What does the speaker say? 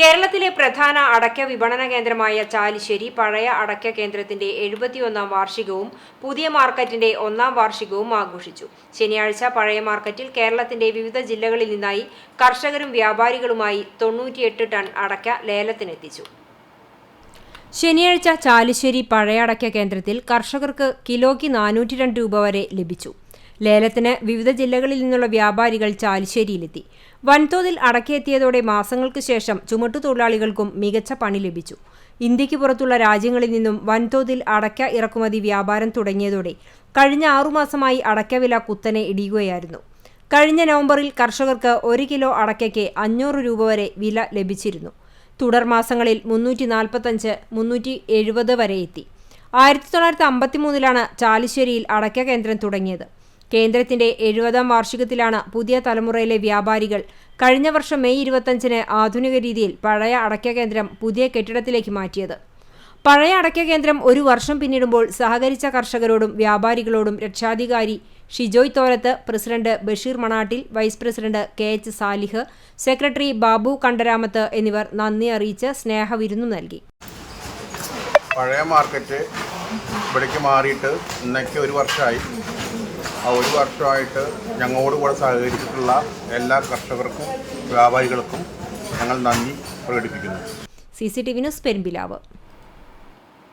കേരളത്തിലെ പ്രധാന അടയ്ക്ക വിപണന കേന്ദ്രമായ ചാലിശ്ശേരി പഴയ അടയ്ക്ക കേന്ദ്രത്തിന്റെ എഴുപത്തിയൊന്നാം വാർഷികവും പുതിയ മാർക്കറ്റിന്റെ ഒന്നാം വാർഷികവും ആഘോഷിച്ചു. ശനിയാഴ്ച പഴയ മാർക്കറ്റിൽ കേരളത്തിന്റെ വിവിധ ജില്ലകളിൽ നിന്നായി കർഷകരും വ്യാപാരികളുമായി തൊണ്ണൂറ്റിയെട്ട് ടൺ അടയ്ക്ക ലേലത്തിനെത്തിച്ചു. ശനിയാഴ്ച ചാലിശ്ശേരി പഴയ അടയ്ക്ക കേന്ദ്രത്തിൽ കർഷകർക്ക് കിലോയ്ക്ക് നാനൂറ്റി രൂപ വരെ ലഭിച്ചു. ലേലത്തിന് വിവിധ ജില്ലകളിൽ നിന്നുള്ള വ്യാപാരികൾ ചാലിശ്ശേരിയിലെത്തി. വൻതോതിൽ അടക്കിയെത്തിയതോടെ മാസങ്ങൾക്ക് ശേഷം ചുമട്ടുതൊഴിലാളികൾക്കും മികച്ച പണി ലഭിച്ചു. ഇന്ത്യയ്ക്ക് പുറത്തുള്ള രാജ്യങ്ങളിൽ നിന്നും വൻതോതിൽ അടയ്ക്ക ഇറക്കുമതി വ്യാപാരം തുടങ്ങിയതോടെ കഴിഞ്ഞ ആറുമാസമായി അടയ്ക്കവില കുത്തനെ ഇടിയുകയായിരുന്നു. കഴിഞ്ഞ നവംബറിൽ കർഷകർക്ക് ഒരു കിലോ അടയ്ക്കയ്ക്ക് അഞ്ഞൂറ് രൂപ വരെ വില ലഭിച്ചിരുന്നു. തുടർ മാസങ്ങളിൽ മുന്നൂറ്റി നാൽപ്പത്തഞ്ച് മുന്നൂറ്റി എഴുപത് വരെ എത്തി. ആയിരത്തി തൊള്ളായിരത്തി അമ്പത്തിമൂന്നിലാണ് ചാലിശ്ശേരിയിൽ അടയ്ക്ക കേന്ദ്രം തുടങ്ങിയത്. കേന്ദ്രത്തിന്റെ എഴുപതാം വാർഷികത്തിലാണ് പുതിയ തലമുറയിലെ വ്യാപാരികൾ കഴിഞ്ഞ വർഷം മെയ് ഇരുപത്തഞ്ചിന് ആധുനിക രീതിയിൽ പഴയ അടയ്ക്ക കേന്ദ്രം പുതിയ കെട്ടിടത്തിലേക്ക് മാറ്റിയത്. പഴയ അടയ്ക്ക കേന്ദ്രം ഒരു വർഷം പിന്നിടുമ്പോൾ സഹകരിച്ച കർഷകരോടും വ്യാപാരികളോടും രക്ഷാധികാരി Shijoy Thorath president Basheer Manattil vice president K H Salih secretary Babu Kandaramath എന്നിവർ നന്ദി അറിയിച്ച് സ്നേഹവിരുന്നു നൽകി. പഴയ മാർക്കറ്റ് ഇവിടേക്ക് മാറിയിട്ട് ഇന്നേക്ക് ഒരു വർഷമായി ആ ഒരു വർഷമായിട്ട് ഞങ്ങളോട് കൂടെ സഹകരിച്ചിട്ടുള്ള എല്ലാ കർഷകർക്കും വ്യാപാരികൾക്കും ഞങ്ങൾ നന്ദി പ്രകടിപ്പിക്കുന്നു. C C T V news Perumpilavu.